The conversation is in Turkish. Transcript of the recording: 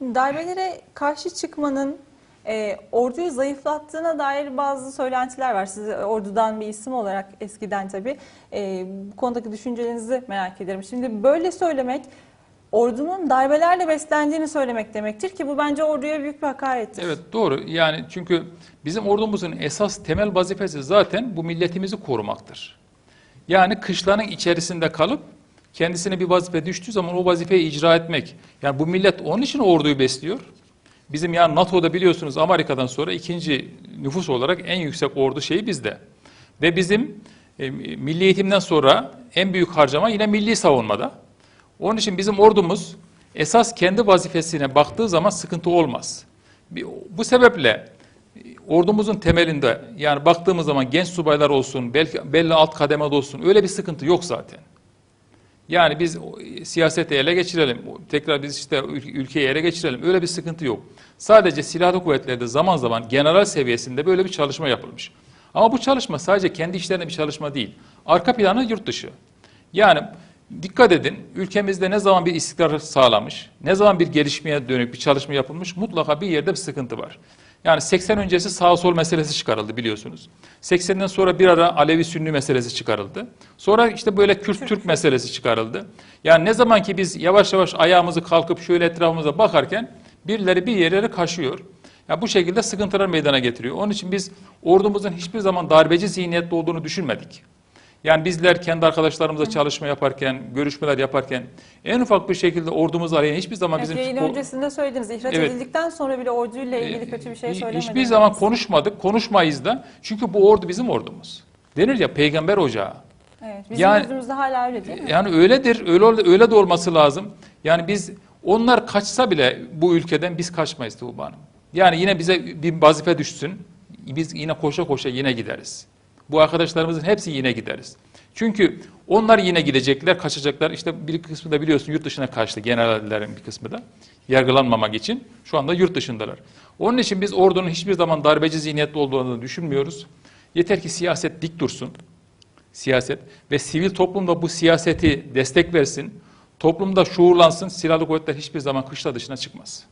Darbelere karşı çıkmanın e, orduyu zayıflattığına dair bazı söylentiler var. Siz ordudan bir isim olarak eskiden tabii e, bu konudaki düşüncelerinizi merak ederim. Şimdi böyle söylemek ordunun darbelerle beslendiğini söylemek demektir ki bu bence orduya büyük bir hakarettir. Evet doğru. Yani çünkü bizim ordumuzun esas temel vazifesi zaten bu milletimizi korumaktır. Yani kışlanın içerisinde kalıp kendisine bir vazife düştüğü zaman o vazifeyi icra etmek. Yani bu millet onun için orduyu besliyor. Bizim yani NATO'da biliyorsunuz Amerika'dan sonra ikinci nüfus olarak en yüksek ordu şeyi bizde. Ve bizim e, milli eğitimden sonra en büyük harcama yine milli savunmada. Onun için bizim ordumuz esas kendi vazifesine baktığı zaman sıkıntı olmaz. Bu sebeple e, ordumuzun temelinde yani baktığımız zaman genç subaylar olsun, belki belli alt kademede olsun öyle bir sıkıntı yok zaten. Yani biz siyaseti ele geçirelim, tekrar biz işte ül- ülkeyi ele geçirelim öyle bir sıkıntı yok. Sadece silahlı kuvvetlerde zaman zaman general seviyesinde böyle bir çalışma yapılmış. Ama bu çalışma sadece kendi işlerinde bir çalışma değil. Arka planı yurt dışı. Yani dikkat edin ülkemizde ne zaman bir istikrar sağlamış, ne zaman bir gelişmeye dönük bir çalışma yapılmış mutlaka bir yerde bir sıkıntı var. Yani 80 öncesi sağ sol meselesi çıkarıldı biliyorsunuz. 80'den sonra bir ara Alevi Sünni meselesi çıkarıldı. Sonra işte böyle Kürt Türk meselesi çıkarıldı. Yani ne zaman ki biz yavaş yavaş ayağımızı kalkıp şöyle etrafımıza bakarken birileri bir yerleri kaşıyor. Ya bu şekilde sıkıntılar meydana getiriyor. Onun için biz ordumuzun hiçbir zaman darbeci zihniyetli olduğunu düşünmedik. Yani bizler kendi arkadaşlarımızla çalışma yaparken, görüşmeler yaparken en ufak bir şekilde ordumuz arayan hiçbir zaman bizim yayın öncesinde söylediniz. İhraç Evet. edildikten sonra bile orduyla ilgili kötü bir şey söylemediniz. Hiçbir zaman konuşmadık, konuşmayız da. Çünkü bu ordu bizim ordumuz. Denir ya peygamber ocağı. Evet, bizim Yani- gözümüzde hala öyle değil mi? Yani öyledir, öyle öyle de olması lazım. Yani biz onlar kaçsa bile bu ülkeden biz kaçmayız Tuğba Hanım. Yani yine bize bir vazife düşsün, biz yine koşa koşa yine gideriz. Bu arkadaşlarımızın hepsi yine gideriz. Çünkü onlar yine gidecekler, kaçacaklar. İşte bir kısmı da biliyorsun yurt dışına kaçtı, generallerin bir kısmı da. Yargılanmamak için şu anda yurt dışındalar. Onun için biz ordunun hiçbir zaman darbeci zihniyetli olduğunu düşünmüyoruz. Yeter ki siyaset dik dursun siyaset ve sivil toplum da bu siyaseti destek versin. Toplumda şuurlansın. Silahlı kuvvetler hiçbir zaman kışla dışına çıkmaz.